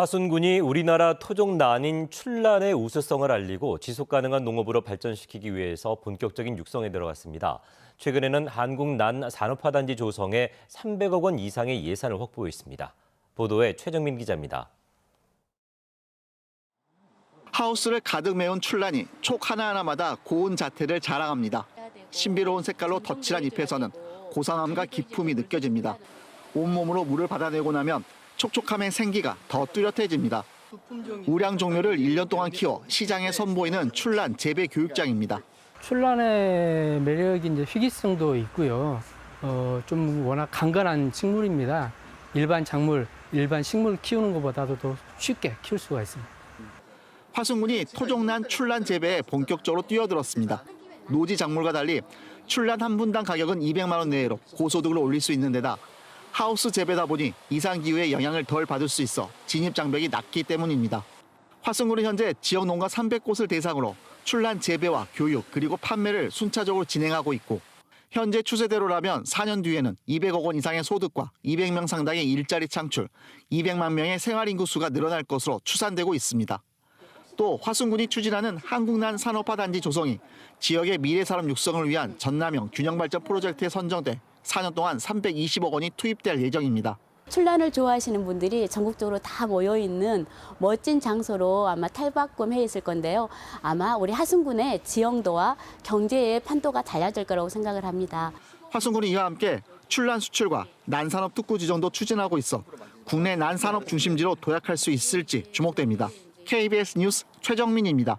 화순군이 우리나라 토종 난인 출란의 우수성을 알리고 지속 가능한 농업으로 발전시키기 위해서 본격적인 육성에 들어갔습니다. 최근에는 한국 난 산업화단지 조성에 300억 원 이상의 예산을 확보했습니다. 보도에 최정민 기자입니다. 하우스를 가득 메운 출란이 촉 하나하나마다 고운 자태를 자랑합니다. 신비로운 색깔로 덧칠한 잎에서는 고상함과 기품이 느껴집니다. 온몸으로 물을 받아내고 나면 촉촉함의 생기가 더 뚜렷해집니다. 우량 종묘를 1년 동안 키워 시장에 선보이는 출란 재배 교육장입니다. 출란의 매력이 이제 희귀성도 있고요. 어, 좀 워낙 강건한 식물입니다. 일반 작물, 일반 식물 키우는 것보다도 더 쉽게 키울 수가 있습니다. 화순군이 토종난 출란 재배에 본격적으로 뛰어들었습니다. 노지 작물과 달리 출란 한 분당 가격은 200만 원 내외로 고소득을 올릴 수 있는 데다 하우스 재배다 보니 이상 기후의 영향을 덜 받을 수 있어 진입 장벽이 낮기 때문입니다. 화순군은 현재 지역 농가 300곳을 대상으로 출란 재배와 교육 그리고 판매를 순차적으로 진행하고 있고 현재 추세대로라면 4년 뒤에는 200억 원 이상의 소득과 200명 상당의 일자리 창출, 200만 명의 생활 인구 수가 늘어날 것으로 추산되고 있습니다. 또 화순군이 추진하는 한국난 산업화 단지 조성이 지역의 미래 산업 육성을 위한 전남형 균형 발전 프로젝트에 선정돼 4년 동안 320억 원이 투입될 예정입니다. 출란을 좋아하시는 분들이 전국적으로 다 모여 있는 멋진 장소로 아마 탈바꿈해 있을 건데요. 아마 우리 하순군의 지형도와 경제의 판도가 달라질 거라고 생각을 합니다. 화순군은 이와 함께 출란 수출과 난산업 특구 지정도 추진하고 있어 국내 난산업 중심지로 도약할 수 있을지 주목됩니다. KBS 뉴스 최정민입니다.